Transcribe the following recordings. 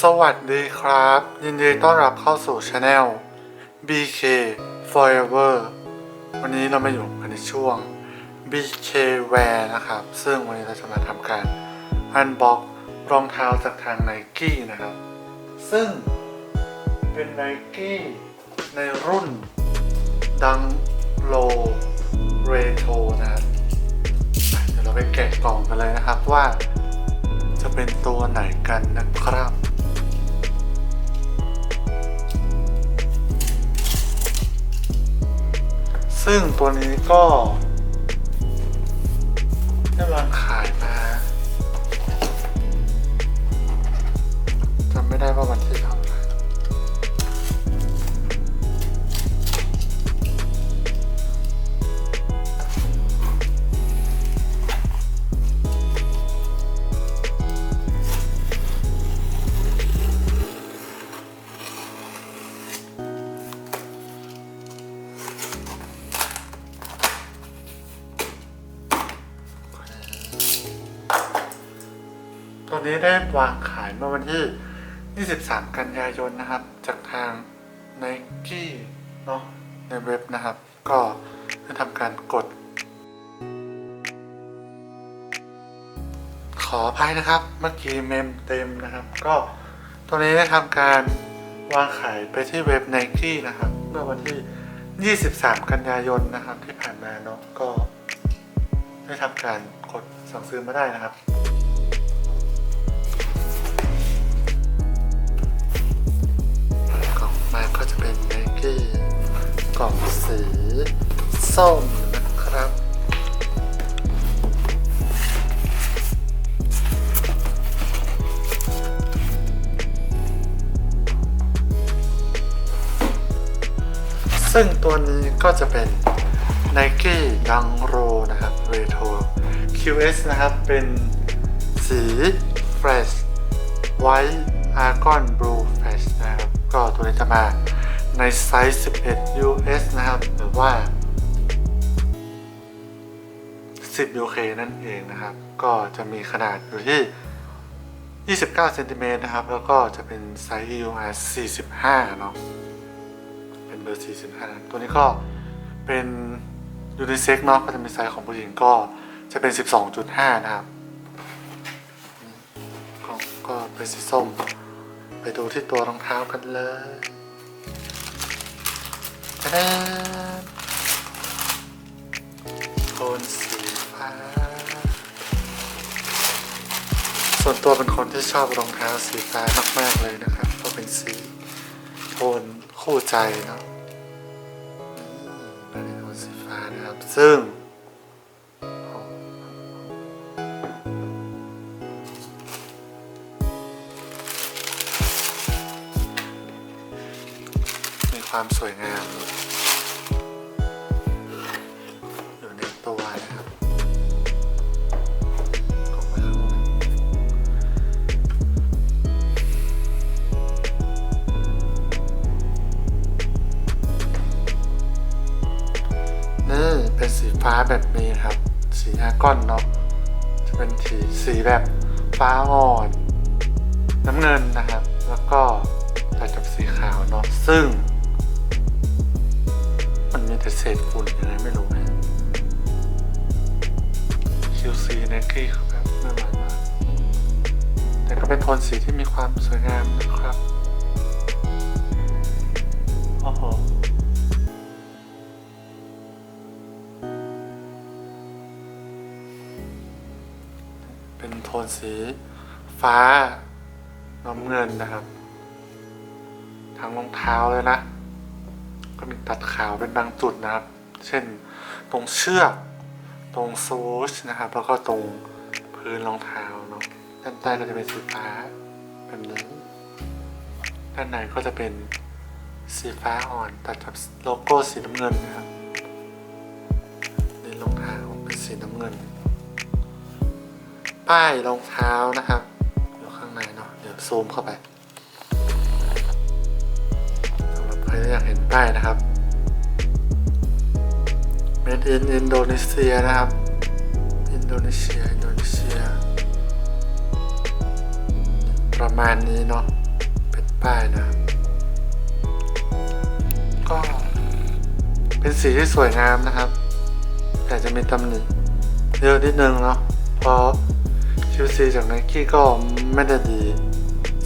สวัสดีครับ ยินดีต้อนรับเข้าสู่ช anel BK Forever วันนี้เรามาอยู่กันในช่วง BK Wear นะครับ ซึ่งวันนี้เราจะมาทำการอันบ็อกรองเท้าจากทาง Nike นะครับ ซึ่งเป็น Nike ในรุ่นดังโลเรโทนะครับเดี๋ยวเราไปแกะกล่องกันเลยนะครับว่า จะเป็นตัวไหนกันนะครับ ซึ่งตัวนี้ก็กำลังข ตัวนี้ได้วางขายเมื่อวันที่ 23 กันยายนนะครับ จากทาง Nike เนาะในเว็บนะครับ ก็ได้ทำการกด ขออภัยนะครับ เมื่อกี้เมมเต็มนะครับ ก็ตัวนี้ได้ทำการวางขายไปที่เว็บ Nike นะครับ เมื่อวันที่ 23 กันยายนนะครับที่ผ่านมาเนาะก็ได้ทำการกดสั่งซื้อมาได้นะครับ ก็จะเป็นไนกี้กล่องสีส้มนะครับซึ่งตัวนี้ก็จะเป็น Nike d u n g r o นะครับ Retro QS นะครับ เป็นสี Fresh White Argon Blue มาในไซส์ 11 US นะครับ หรือว่า 10 UK นั่นเองนะครับ ก็จะมีขนาดอยู่ที่ 29เซนติเมตรนะครับ แล้วก็จะเป็นไซส์ EUR 45 เนาะเป็นเบอร์ 45 ตัวนี้ก็เป็นยูนิเซ็กเนาะก็จะมีไซส์ของผู้หญิงก็จะเป็น 12.5 นะครับก็ก็เป็นสีส้ม ไปดูที่ตัวรองเท้ากันเลย ดาโทนสีฟ้า ส่วนตัวเป็นคนที่ชอบรองเท้าสีฟ้ามากๆเลยนะครับเพราะเป็นสีโทนคู่ใจเนาะนี่เป็นโทนสีฟ้านะครับ ซึ่ง ความสวยงาม อยู่ในตัวนะครับของมันข้างนนี่เป็นสีฟ้าแบบนี้ครับ สีอาก้อนเนาะจะเป็นสีสีแบบฟ้าอ่อน น้ำเงินนะครับ แล้วก็ตัดกับสีขาวเนาะซึ่ง มันมีแต่เศษฝุ่นยังไงไม่รู้นะ QC เนกี้คือแบบไม่ไหวมากแต่ก็เป็นโทนสีที่มีความสวยงามนะครับโอ้โหเป็นโทนสีฟ้าน้ำเงินนะครับทางรองเท้าเลยนะ ก็มีตัดขาวเป็นบางจุดนะครับ เช่นตรงเชือก ตรงซูชนะครับ แล้วก็ตรงพื้นรองเท้าเนาะ ด้านใต้ก็จะเป็นสีฟ้าแบบนี้ ด้านในก็จะเป็นสีฟ้าอ่อนตัดกับโลโก้สีน้ำเงินนะครับในรองเท้าเป็นสีน้ำเงิน ป้ายรองเท้านะครับอยู่ข้างในเนาะ เดี๋ยวซูมเข้าไป เห็นป้ายนะครับ Made in Indonesia นะครับ อินโดนีเซีย อินโดนีเซีย ประมาณนี้เนาะ เป็นป้ายนะครับ ก็ เป็นสีที่สวยงามนะครับ แต่จะมีตำหนิเยอะนิดนึงเนาะ เพราะ QC จากไนกี้ก็ไม่ได้ดี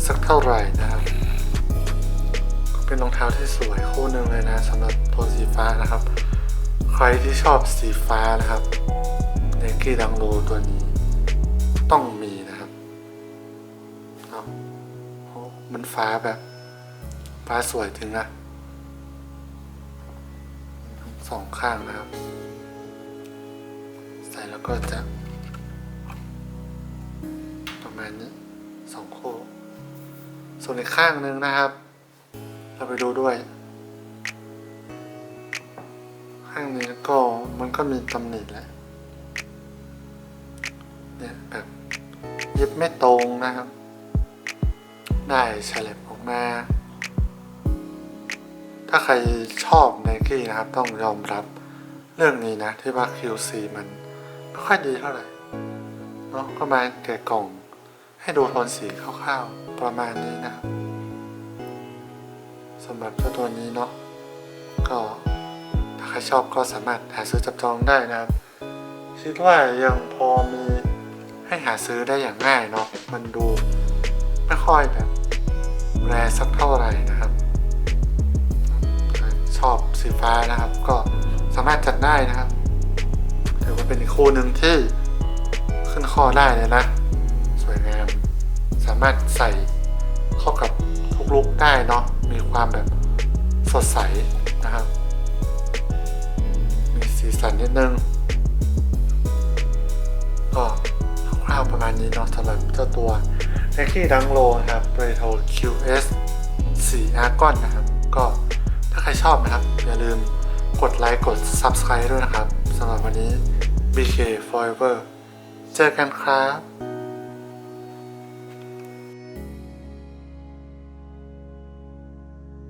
สักเท่าไหร่นะครับ เป็นรองเท้าที่สวยคู่หนึ่งเลยนะสำหรับโทนสีฟ้านะครับ ใครที่ชอบสีฟ้านะครับไนกี้ดังโลตัวนี้ ต้องมีนะครับเนาะโอ้มันฟ้าแบบฟ้าสวยถึงนะสองข้างนะครับ ใส่แล้วก็จะ ประมาณนี้สองคู่ ส่วนอีกข้างหนึ่งนะครับ เราไปดูด้วย ข้างนี้ก็มันก็มีตำหนิแหละเนี่ยแบบเย็บไม่ตรงนะครับ ได้เฉลบออกมา ถ้าใครชอบไนกี้นะครับ ต้องยอมรับเรื่องนี้นะ ที่ว่า QC มันไม่ค่อยดีเท่าไหร่เนาะก็มาแกะกล่องให้ดูโทนสีคร่าวๆประมาณนี้นะครับำหรับเจ้าตัวนี้เนาะก็ถ้าใครชอบก็สามารถหาซื้อจับจองได้นะครับคิดว่ายังพอมีให้หาซื้อได้อย่างง่ายเนาะมันดูไม่ค่อยแบบแรสักเท่าไหร่นะครับ ชอบสีฟ้านะครับ ก็สามารถจัดได้นะครับถือว่าเป็นอีกคู่หนึ่งที่ขึ้นข้อได้เลยนะสวยงาม สามารถใส่เข้ากับทุกลุกได้เนาะ มีความแบบสดใสนะครับ มีสีสันนิดนึง ก็คร่าวๆประมาณนี้เนาะสำหรับเจ้าตัว n i k e ดังโลนะครับ Retro QS 4 Argon นะครับ ก็ถ้าใครชอบนะครับ อย่าลืมกดไลค์กด Subscribe ด้วยนะครับสำหรับวันนี้ BK Forever เจอกันครับ